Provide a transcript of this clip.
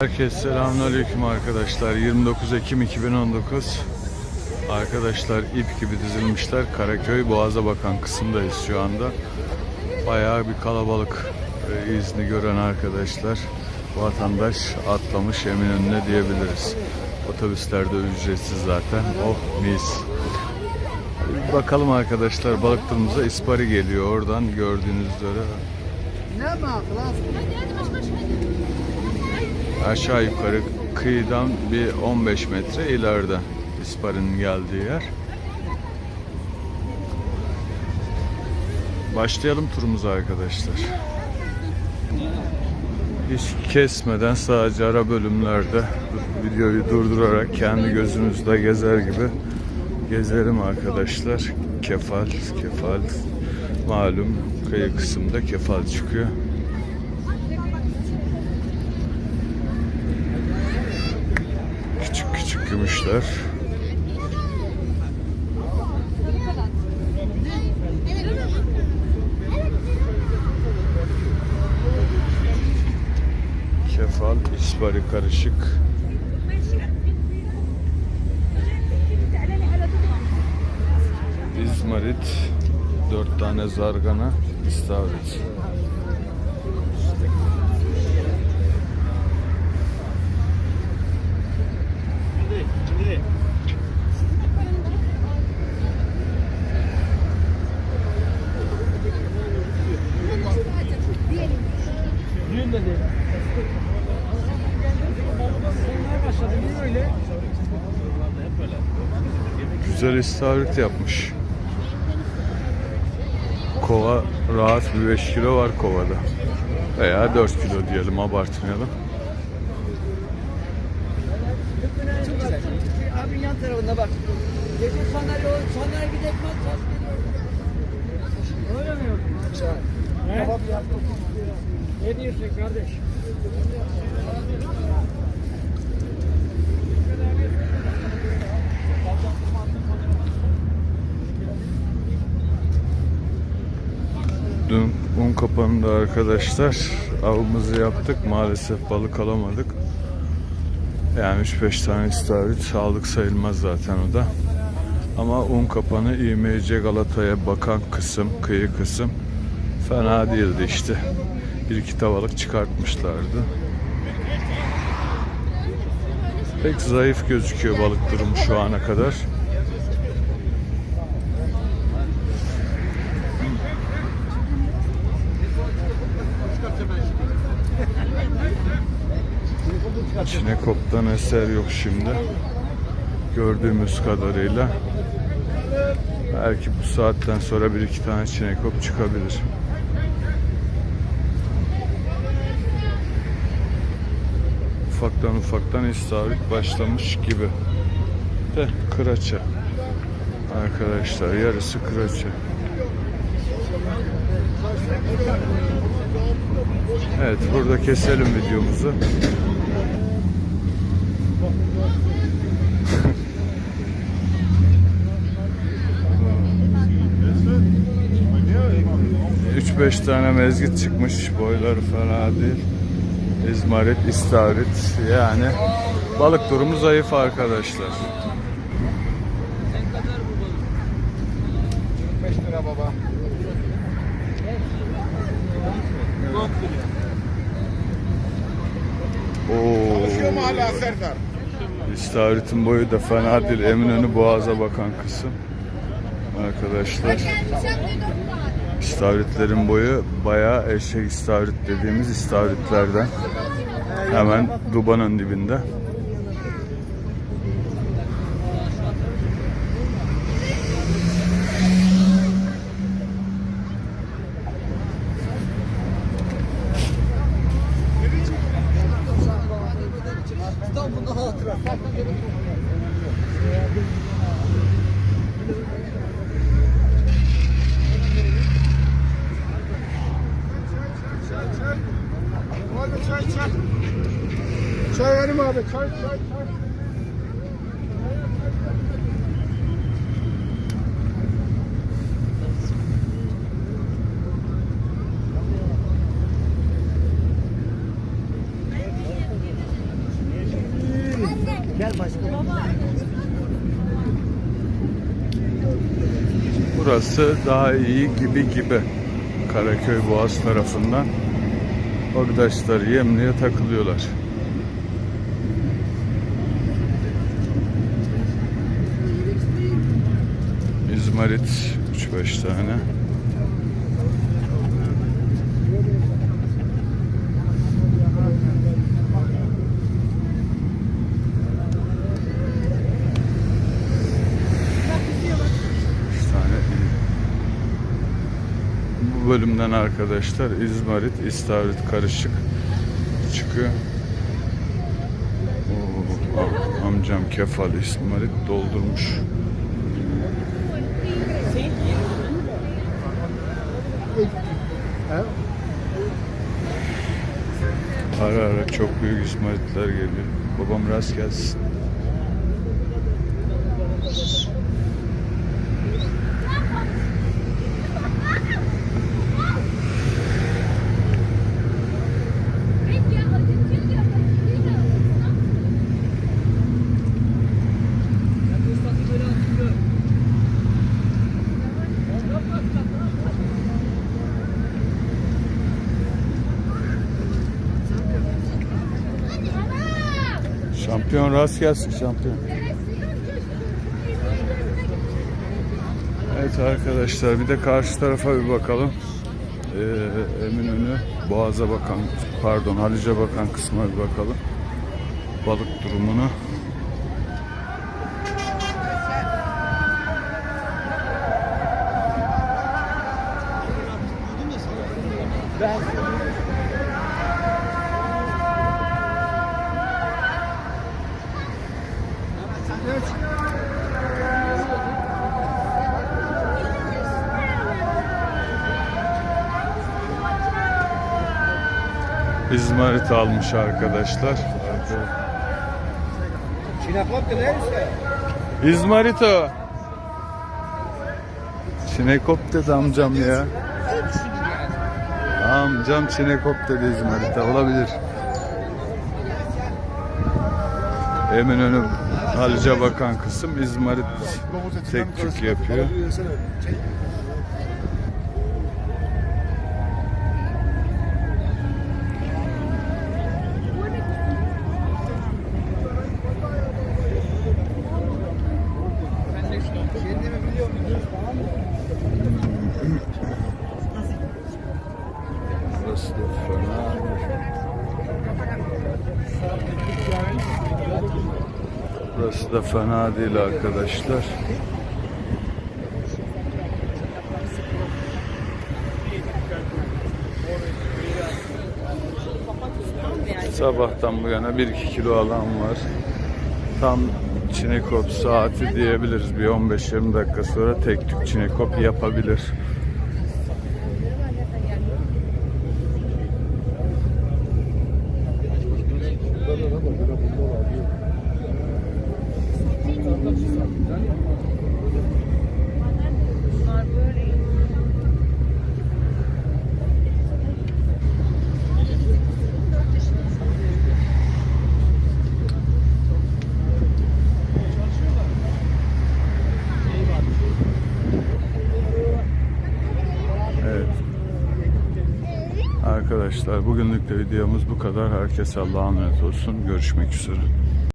Herkese selamünaleyküm arkadaşlar. 29 Ekim 2019. Arkadaşlar ip gibi dizilmişler. Karaköy Boğaz'a bakan kısımdayız şu anda. Bayağı bir kalabalık e, izni gören arkadaşlar. Vatandaş atlamış Eminönü'ne diyebiliriz. Otobüsler de ücretsiz zaten. Oh mis. Bakalım arkadaşlar balık turumuza ispari geliyor oradan gördüğünüz üzere. Ne Aşağı yukarı kıyıdan bir 15 metre ileride isparinin geldiği yer. Başlayalım turumuza arkadaşlar. Hiç kesmeden sadece ara bölümlerde videoyu durdurarak kendi gözünüzde gezer gibi gezerim arkadaşlar. Kefal, kefal malum kıyı kısımda kefal çıkıyor. Gümüşler. Kefal, isbari karışık. İzmarit, dört tane zargana, istavrit. Düğün de değil. Sonlar başladı. Niye öyle? Güzel istavrit yapmış. Kova rahat bir 5 kilo var kovada. Veya 4 kilo diyelim abartmayalım. Çok güzel. Abin yan tarafında bak. Gece sandalye, sandalye bir dekman tas geliyor. Öyle mi yok? He? Ne diyorsun kardeş? Dün un kapanında arkadaşlar avımızı yaptık. Maalesef balık alamadık. Yani 3-5 tane istavrit aldık sayılmaz zaten o da. Ama un kapanı İMC Galata'ya bakan kısım, kıyı kısım fena değildi işte. Bir iki tavalık çıkartmışlardı. Pek zayıf gözüküyor balık durumu şu ana kadar. Çinekop'tan eser yok şimdi. Gördüğümüz kadarıyla. Belki bu saatten sonra bir iki tane çinekop çıkabilir. Ufaktan ufaktan istavrit başlamış gibi. De kıraça. Arkadaşlar yarısı kıraça. Evet burada keselim videomuzu. Üç beş tane mezgit çıkmış. Boyları fena değil. İzmarit, istavrit. Yani balık durumu zayıf arkadaşlar. 5 lira baba. Oo. hala Serdar. İstavrit'in boyu da fena değil. Eminönü Boğaz'a bakan kısım. Arkadaşlar. İstavritlerin boyu bayağı eşek istavrit dediğimiz istavritlerden. Hemen Duba'nın dibinde. İstanbul'da hatıra. Hadi çay çay. Çay verim abi çay çay çay. Burası daha iyi gibi gibi. Karaköy Boğaz tarafından. Arkadaşlar yemliğe takılıyorlar. İzmarit 3-5 tane. Üç tane iyi. Bu bölümden arkadaşlar İzmarit, İstavrit karışık çıkıyor. Oo, am- amcam kefal İzmarit doldurmuş. Ara ara çok büyük İzmaritler geliyor. Babam rast gelsin. Şampiyon rast gelsin şampiyon. Evet arkadaşlar bir de karşı tarafa bir bakalım. Ee, Eminönü Boğaz'a bakan pardon Halice bakan kısma bir bakalım. Balık durumunu. İzmarit almış arkadaşlar. Neyse? İzmarito. Çinekop dedi amcam ya. Amcam Çinekop dedi İzmarit'e olabilir. Eminönü Halice bakan kısım İzmarit tek tük yapıyor. Burası da fena. Burası da fena değil arkadaşlar. Sabahtan bu yana 1-2 kilo alan var. Tam çinekop saati diyebiliriz. Bir 15-20 dakika sonra tek tük çinekop yapabilir. Evet. Arkadaşlar bugünlük de videomuz bu kadar. Herkese Allah'a emanet olsun. Görüşmek üzere.